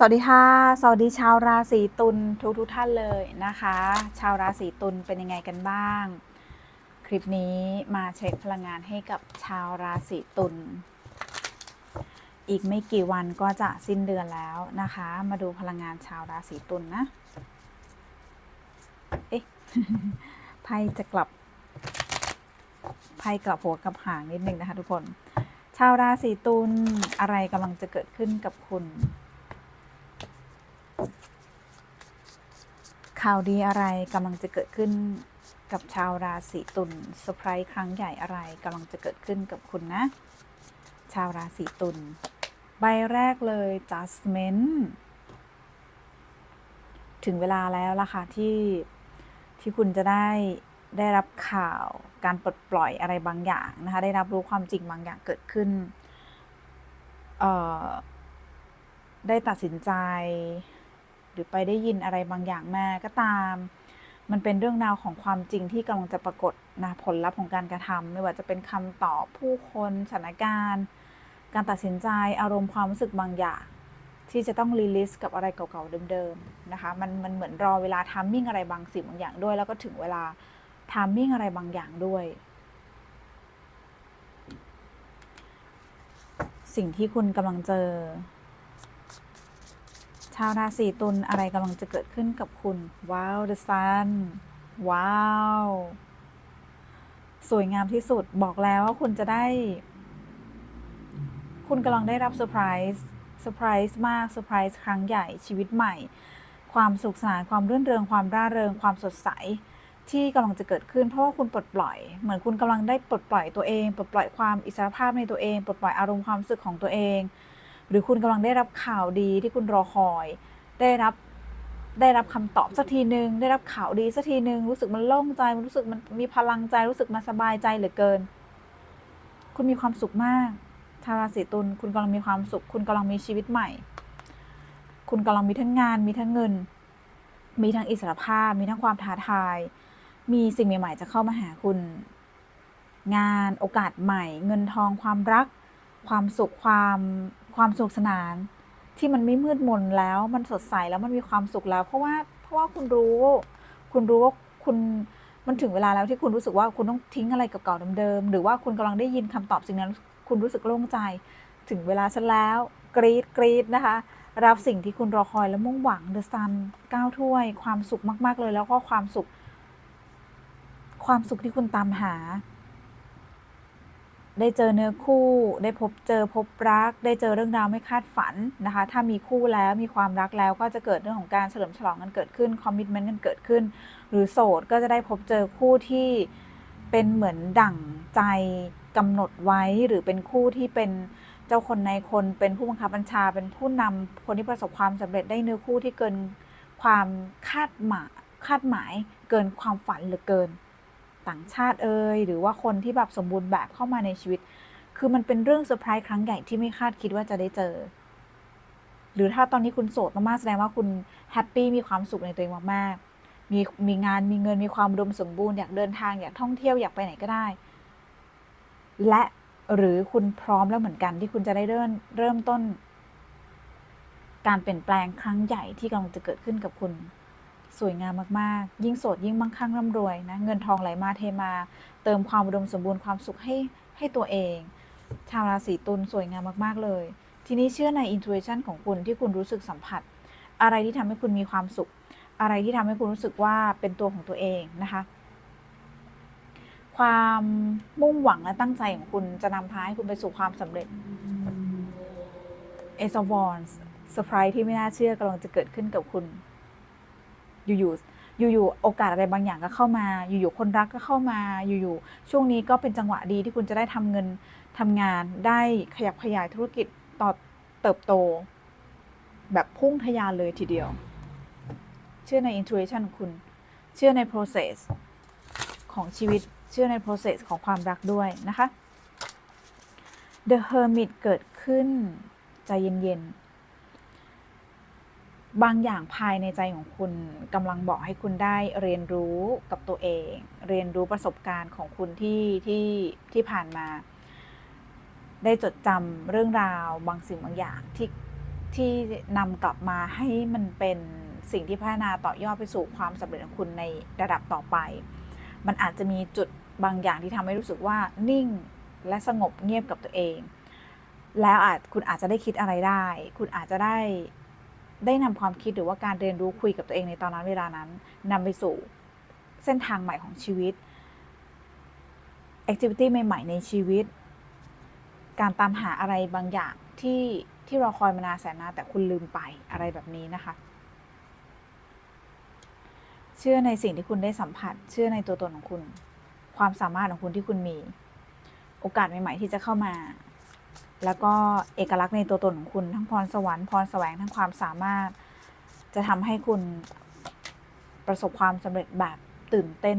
สวัสดีค่ะ สวัสดีชาวราศีตุลทุกทุกท่านเลยนะคะ ชาวราศีตุลเป็นยังไงกันบ้าง คลิปนี้มาเช็คพลังงานให้กับชาวราศีตุลอีกไม่กี่วันก็จะสิ้นเดือนแล้วนะคะ มาดูพลังงานชาวราศีตุลนะเอ๊ะไพ่จะกลับไพ่กลับหัวกับหางนิดนึงนะคะทุกคน ชาวราศีตุลอะไรกำลังจะเกิดขึ้นกับคุณ ข่าวดีอะไรกำลังจะเกิดขึ้นกับชาวราศีตุลเซอร์ไพรส์ครั้งใหญ่อะไรกำลังจะเกิดขึ้นกับคุณนะ ชาวราศีตุลใบแรกเลย Judgment ถึงเวลาแล้วล่ะค่ะที่ที่คุณจะได้ได้รับข่าวการปลดปล่อยอะไรบางอย่างนะคะ ได้รับรู้ความจริงบางอย่างเกิดขึ้น ได้ตัดสินใจ รือไปได้ยินอะไรบางอย่างมาก็ตาม มันเป็นเรื่องราวของความจริงที่กำลังจะปรากฏนะผลลัพธ์ของการกระทำไม่ว่าจะเป็นคำตอบผู้คนสถานการณ์ การตัดสินใจอารมณ์ความรู้สึกบางอย่าง ที่จะต้องรีลิสกับอะไรเก่าๆเดิมๆนะคะมันมันเหมือนรอเวลาทามมิ่งอะไรบางสิ่งบางอย่างด้วย แล้วก็ถึงเวลาทามมิ่งอะไรบางอย่างด้วยสิ่งที่คุณกำลังเจอ ชาวราศีตุลอะไรกำลังจะเกิดขึ้นกับคุณ ว้าว the sun ว้าว สวยงามที่สุดบอกแล้วว่าคุณจะได้ คุณกำลังได้รับเซอร์ไพรส์เซอร์ไพรส์มากเซอร์ไพรส์ครั้งใหญ่ชีวิตใหม่ ความสุขสนานความรื่นเริงความร่าเริงความสดใสที่กำลังจะเกิดขึ้นเพราะว่าคุณปลดปล่อย เหมือนคุณกำลังได้ปลดปล่อยตัวเอง ปลดปล่อยความอิสรภาพในตัวเอง ปลดปล่อยอารมณ์ความรู้สึกของตัวเอง หรือคุณกำลังได้รับข่าวดีที่คุณรอคอย ได้รับได้รับคำตอบสักทีหนึ่งได้รับข่าวดีสักทีหนึ่งรู้สึกมันโล่งใจมันรู้สึกมันมีพลังใจรู้สึกมันสบายใจเหลือเกิน คุณมีความสุขมากชาวราศีตุลคุณกำลังมีความสุข คุณกำลังมีชีวิตใหม่ คุณกำลังมีทั้งงานมีทั้งเงิน มีทั้งอิสรภาพ มีทั้งความท้าทาย มีสิ่งใหม่ ๆ จะเข้ามาหาคุณ งานโอกาสใหม่ เงินทองความรัก ความสุขความ ความสนุกสนาน ที่มันไม่มืดมนแล้วมันสดใสแล้วมันมีความสุขแล้ว เพราะว่าเพราะว่าคุณรู้ คุณรู้ว่าคุณมันถึงเวลาแล้วที่คุณรู้สึกว่าคุณต้องทิ้งอะไรเก่าๆเดิมๆหรือว่าคุณกำลังได้ยินคำตอบสิ่งนั้น คุณรู้สึกโล่งใจ ถึงเวลาฉันแล้ว กรีดกรีดนะคะรับสิ่งที่คุณรอคอยและมุ่งหวังเดอะซันก้าวถ้วย ความสุขมาก ๆ เลย แล้วก็ความสุข ความสุขที่คุณตามหา ได้เจอเนื้อคู่ ได้พบเจอพบรัก ได้เจอเรื่องราวไม่คาดฝันนะคะ ถ้ามีคู่แล้วมีความรักแล้วก็จะเกิดเรื่องของการเฉลิมฉลองกันเกิดขึ้นคอมมิชเมนต์กันเกิดขึ้น หรือโสดก็จะได้พบเจอคู่ที่เป็นเหมือนดั่งใจกำหนดไว้ หรือเป็นคู่ที่เป็นเจ้าคนในคนเป็นผู้บังคับบัญชา เป็นผู้นำคนที่ประสบความสำเร็จได้เนื้อคู่ที่เกินความคาดหมายคาดหมายเกินความฝันหลือเกิน ต่างชาติเอ่ยหรือว่าคนที่แบบสมบูรณ์แบบเข้ามาในชีวิต คือมันเป็นเรื่องเซอร์ไพรส์ครั้งใหญ่ที่ไม่คาดคิดว่าจะได้เจอ หรือถ้าตอนนี้คุณโสดมากๆแสดงว่าคุณแฮปปี้มีความสุขในตัวเองมากๆมีมีงานมีเงินมีความอุดมสมบูรณ์อยากเดินทางอยากท่องเที่ยวอยากไปไหนก็ได้ และหรือคุณพร้อมแล้วเหมือนกันที่คุณจะได้เริ่มเริ่มต้น การเปลี่ยนแปลงครั้งใหญ่ที่กำลังจะเกิดขึ้นกับคุณ สวยงามมากๆ ยิ่งโสดยิ่งมั่งคั่งร่ำรวยนะ เงินทองไหลมาเทมา เติมความอุดมสมบูรณ์ความสุขให้ให้ตัวเอง ชาวราศีตุลสวยงามมากๆเลย ทีนี้เชื่อใน intuition ของคุณที่คุณรู้สึกสัมผัส อะไรที่ทำให้คุณมีความสุข อะไรที่ทำให้คุณรู้สึกว่าเป็นตัวของตัวเองนะคะ ความมุ่งหวังและตั้งใจของคุณจะนำพาให้คุณไปสู่ความสำเร็จเอซวอนเซอร์ไพรส์ที่ไม่น่าเชื่อกำลังจะเกิดขึ้นกับคุณ อยู่ๆอยู่ๆโอกาสอะไรบางอย่างก็เข้ามา อยู่ๆคนรักก็เข้ามาอยู่ๆช่วงนี้ก็เป็นจังหวะดีที่คุณจะได้ทำเงินทำงานได้ขยับขยายธุรกิจต่อเติบโต แบบพุ่งทะยานเลยทีเดียว เชื่อใน intuition ของคุณ เชื่อใน process ของชีวิตเชื่อใน process ของความรักด้วยนะคะ The Hermit เกิดขึ้นใจเย็นๆ บางอย่างภายในใจของคุณกำลังบอกให้คุณได้เรียนรู้กับตัวเอง เรียนรู้ประสบการณ์ของคุณที่ที่ที่ผ่านมา ได้จดจำเรื่องราวบางสิ่งบางอย่างที่ที่นำกลับมาให้มันเป็นสิ่งที่พัฒนาต่อยอดไปสู่ความสำเร็จของคุณในระดับต่อไป มันอาจจะมีจุดบางอย่างที่ทำให้รู้สึกว่านิ่งและสงบเงียบกับตัวเอง แล้วอาจคุณอาจจะได้คิดอะไรได้ คุณอาจจะได้ ได้นำความคิดหรือว่าการเรียนรู้คุยกับตัวเองในตอนนั้นเวลานั้นนำไปสู่เส้นทางใหม่ของชีวิตแอคทิวิตี้ใหม่ๆในชีวิต การตามหาอะไรบางอย่างที่ที่เราคอยมานานแสนนานแต่คุณลืมไปอะไรแบบนี้นะคะ เชื่อในสิ่งที่คุณได้สัมผัส เชื่อในตัวตนของคุณ ความสามารถของคุณที่คุณมี โอกาสใหม่ ๆ ที่จะเข้ามา แล้วก็เอกลักษณ์ในตัวตนของคุณทั้งพรสวรรค์พรแสวงทั้งความสามารถ จะทำให้คุณประสบความสำเร็จแบบตื่นเต้น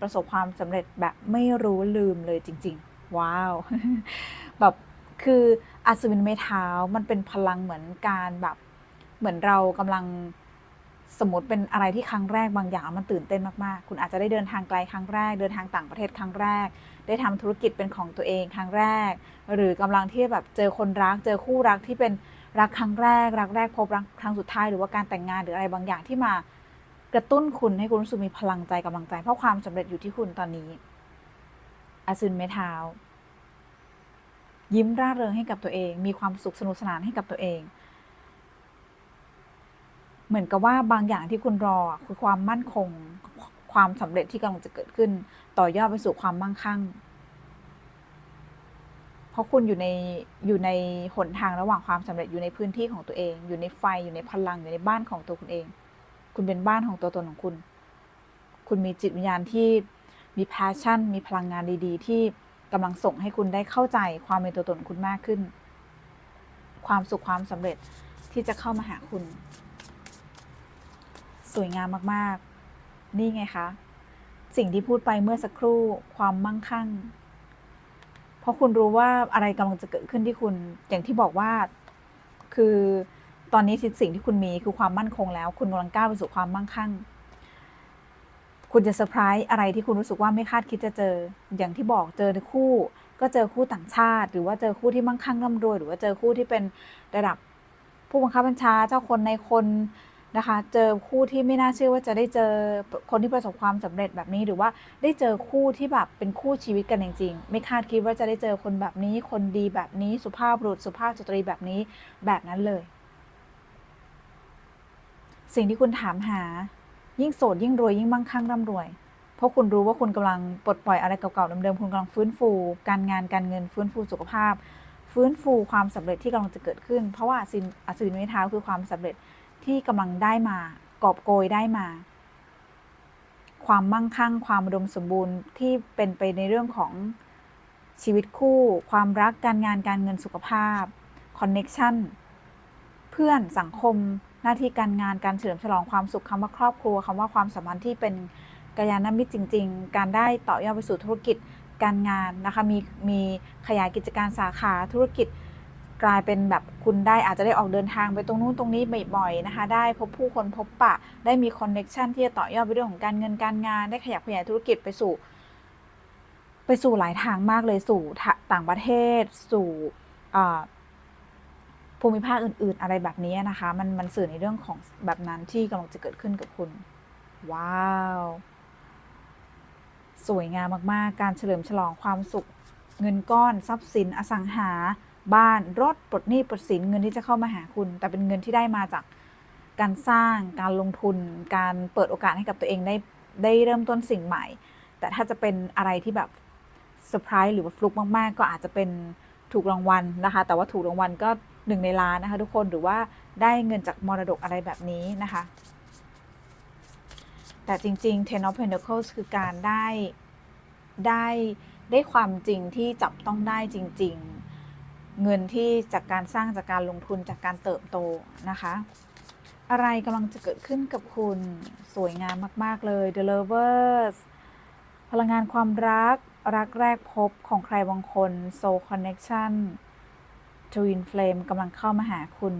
ประสบความสำเร็จแบบไม่รู้ลืมเลยจริง ๆ ว้าวแบบคืออัศวินไม้เท้ามันเป็นพลังเหมือนการแบบเหมือนเรากำลัง สมมติเป็นอะไรที่ครั้งแรกบางอย่างมันตื่นเต้นมากๆ คุณอาจจะได้เดินทางไกลครั้งแรก เดินทางต่างประเทศครั้งแรก ได้ทำธุรกิจเป็นของตัวเองครั้งแรก หรือกำลังที่แบบเจอคนรัก เจอคู่รักที่เป็นรักครั้งแรก รักแรกพบรักครั้งสุดท้ายหรือว่าการแต่งงานหรืออะไรบางอย่างที่มากระตุ้นคุณให้คุณรู้สึกมีพลังใจกำลังใจ เพราะความสำเร็จอยู่ที่คุณตอนนี้อาซึนไม้เท้ายิ้มร่าเริงให้กับตัวเอง มีความสุขสนุกสนานให้กับตัวเอง เหมือนกับว่าบางอย่างที่คุณรอคือความมั่นคง ความสำเร็จที่กำลังจะเกิดขึ้น ต่อยอดไปสู่ความมั่งคั่ง เพราะคุณอยู่ในอยู่ในหนทางระหว่างความสำเร็จอยู่ในพื้นที่ของตัวเอง อยู่ในไฟอยู่ในพลังอยู่ในบ้านของตัวคุณเอง คุณเป็นบ้านของตัวตนของคุณ คุณมีจิตวิญญาณที่มีแพชชั่น มีพลังงานดีๆ ที่กำลังส่งให้คุณได้เข้าใจความเป็นตัวตนของคุณมากขึ้น ความสุขความสำเร็จที่จะเข้ามาหาคุณ สวยงามมากๆ นี่ไงคะ สิ่งที่พูดไปเมื่อสักครู่ความมั่งคั่ง เพราะคุณรู้ว่าอะไรกำลังจะเกิดขึ้นที่คุณอย่างที่บอกว่าคือตอนนี้สิ่งที่คุณมีคือความมั่นคงแล้ว คุณกำลังก้าวไปสู่ความมั่งคั่ง คุณจะเซอร์ไพรส์อะไรที่คุณรู้สึกว่าไม่คาดคิดจะเจอ อย่างที่บอกเจอคู่ ก็เจอคู่ต่างชาติ หรือว่าเจอคู่ที่มั่งคั่งร่ำรวย หรือว่าเจอคู่ที่เป็นระดับผู้บังคับบัญชาเจ้าคนในคน นะคะ เจอคู่ที่ไม่น่าเชื่อว่าจะได้เจอคนที่ประสบความสำเร็จแบบนี้หรือว่าได้เจอคู่ที่แบบเป็นคู่ชีวิตกันจริงๆ ไม่คาดคิดว่าจะได้เจอคนแบบนี้ คนดีแบบนี้สุภาพบุรุษสุภาพสตรีแบบนี้แบบนั้นเลย สิ่งที่คุณถามหา ยิ่งโสดยิ่งรวยยิ่งมั่งคั่งร่ำรวย เพราะคุณรู้ว่าคุณกำลังปลดปล่อยอะไรเก่าๆเดิมๆคุณกำลังฟื้นฟู การงานการเงินฟื้นฟูสุขภาพ ฟื้นฟูความสำเร็จที่กำลังจะเกิดขึ้น เพราะว่าสินอัศวินไม้เท้าคือความสำเร็จ ที่กำลังได้มากอบโกยได้มา ความมั่งคั่ง ความอุดมสมบูรณ์ที่เป็นไปในเรื่องของชีวิตคู่ ความรักการงานการเงินสุขภาพคอนเน็ชันเพื่อนสังคม หน้าที่การงานการเฉลิมฉลองความสุขคำว่าครอบครัวคำว่าความสัมพันธ์ที่เป็นกัลยาณมิตรจริง ๆ การได้ต่อยอดไปสู่ธุรกิจการงานนะคะมีมีขยายกิจการสาขาธุรกิจ กลายเป็นแบบคุณได้อาจจะได้ออกเดินทางไปตรงนู้นตรงนี้บ่อยๆนะคะ ได้พบผู้คนพบปะ ได้มีคอนเน็ชันที่จะต่อยอดไปเรื่องของการเงินการงาน ได้ขยับขยายธุรกิจไปสู่ ไปสู่หลายทางมากเลยสู่ต่างประเทศ สู่ภูมิภาคอื่น ๆ อะไรแบบนี้นะคะ มันมันสื่อในเรื่องของแบบนั้นที่กำลังจะเกิดขึ้นกับคุณ ว้าว สวยงามมากๆ การเฉลิมฉลองความสุข เงินก้อน ทรัพย์สิน อสังหา บ้านรถปลดหนี้ปลดสินเงินที่จะเข้ามาหาคุณ แต่เป็นเงินที่ได้มาจากการสร้างการลงทุน การเปิดโอกาสให้กับตัวเองได้ได้เริ่มต้นสิ่งใหม่ แต่ถ้าจะเป็นอะไรที่แบบเซอร์ไพรส์หรือว่าฟลุกมาก ๆ ก็อาจจะเป็นถูกรางวัลนะคะ แต่ว่าถูกรางวัลก็หนึ่งในล้านนะคะทุกคนหรือว่าได้เงินจากมรดกอะไรแบบนี้นะคะ แต่จริงๆ Ten of Pentacles คือการได้ได้ได้ความจริงที่จับต้องได้จริง ๆ เงินที่จากการสร้างจากการลงทุนจากการเติบโตนะคะ อะไรกำลังจะเกิดขึ้นกับคุณสวยงามมาก ๆ เลย The Lovers พลังงานความรักรักแรกพบของใครบางคน Soul Connection Twin Flame กำลังเข้ามาหาคุณ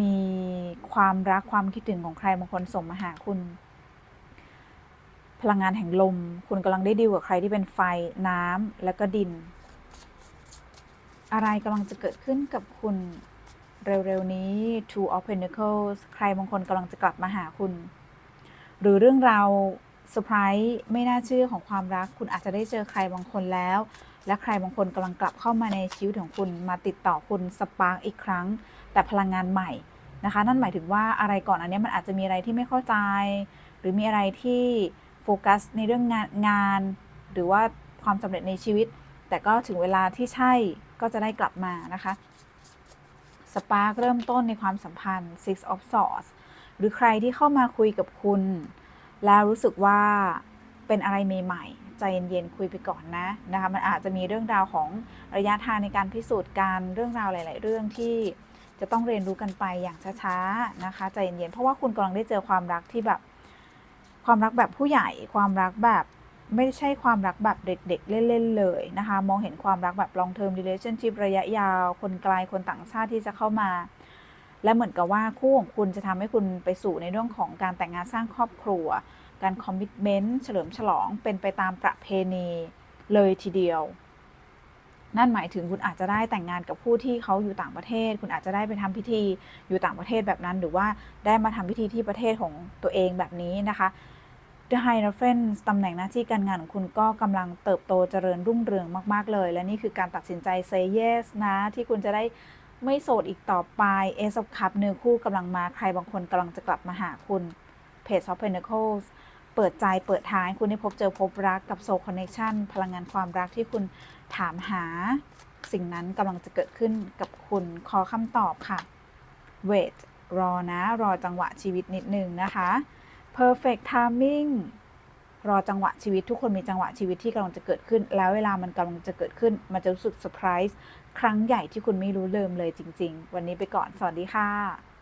มีความรักความคิดถึงของใครบางคนส่งมาหาคุณพลังงานแห่งลม คุณกำลังได้ดีลกับใครที่เป็นไฟน้ำและก็ดิน อะไรกำลังจะเกิดขึ้นกับคุณเร็วๆนี้ Two of Pentacles ใครบางคนกำลังจะกลับมาหาคุณ หรือเรื่องราวเซอร์ไพรส์ไม่น่าเชื่อของความรัก คุณอาจจะได้เจอใครบางคนแล้ว และใครบางคนกำลังกลับเข้ามาในชีวิตของคุณมาติดต่อคุณสปาร์กอีกครั้ง แต่พลังงานใหม่นะคะ นั่นหมายถึงว่าอะไรก่อนอันนี้มันอาจจะมีอะไรที่ไม่เข้าใจ หรือมีอะไรที่โฟกัสในเรื่องงานงาน หรือว่าความสำเร็จในชีวิต แต่ก็ถึงเวลาที่ใช่ ก็จะได้กลับมานะคะสปาร์กเริ่มต้นในความสัมพันธ์ Six of Swords หรือใครที่เข้ามาคุยกับคุณ แล้วรู้สึกว่าเป็นอะไรใหม่ๆ ใจเย็นๆ คุยไปก่อนนะนะคะ มันอาจจะมีเรื่องราวของระยะทางในการพิสูจน์การเรื่องราวหลาย ๆ เรื่องที่จะต้องเรียนรู้กันไปอย่างช้าๆ นะคะ ใจเย็นๆ เพราะว่าคุณกำลังได้เจอความรักที่แบบ ความรักแบบผู้ใหญ่ ความรักแบบ ไม่ใช่ความรักแบบเด็กๆ เล่นๆเลยนะคะ มองเห็นความรักแบบ long term relationship ระยะยาว คนไกลคนต่างชาติที่จะเข้ามา และเหมือนกับว่าคู่ของคุณจะทำให้คุณไปสู่ในเรื่องของการแต่งงานสร้างครอบครัว การคอมมิชเมนต์เฉลิมฉลองเป็นไปตามประเพณีเลยทีเดียว นั่นหมายถึงคุณอาจจะได้แต่งงานกับผู้ที่เขาอยู่ต่างประเทศ คุณอาจจะได้ไปทำพิธีอยู่ต่างประเทศแบบนั้น หรือว่าได้มาทำพิธีที่ประเทศของตัวเองแบบนี้นะคะ The Hierophant ตำแหน่งหน้าที่การงานของคุณก็กำลังเติบโตเจริญรุ่งเรืองมาก ๆ เลย และนี่คือการตัดสินใจ say yes นะ ที่คุณจะได้ไม่โสดอีกต่อไป Ace of Cup เนื้อคู่กำลังมาใครบางคนกำลังจะกลับมาหาคุณ Page of Pentacles เปิดใจเปิดทางให้คุณได้พบเจอพบรักกับ Soul Connection พลังงานความรักที่คุณถามหา สิ่งนั้นกำลังจะเกิดขึ้นกับคุณขอคำตอบค่ะ wait รอนะ รอจังหวะชีวิตนิดนึงนะคะ perfect timing รอจังหวะชีวิตทุกคนมีจังหวะชีวิตที่กำลังจะเกิดขึ้น แล้วเวลามันกำลังจะเกิดขึ้น มันจะรู้สึกเซอร์ไพรส์ครั้งใหญ่ที่คุณไม่รู้เริ่มเลยจริง ๆ วันนี้ไปก่อน สวัสดีค่ะ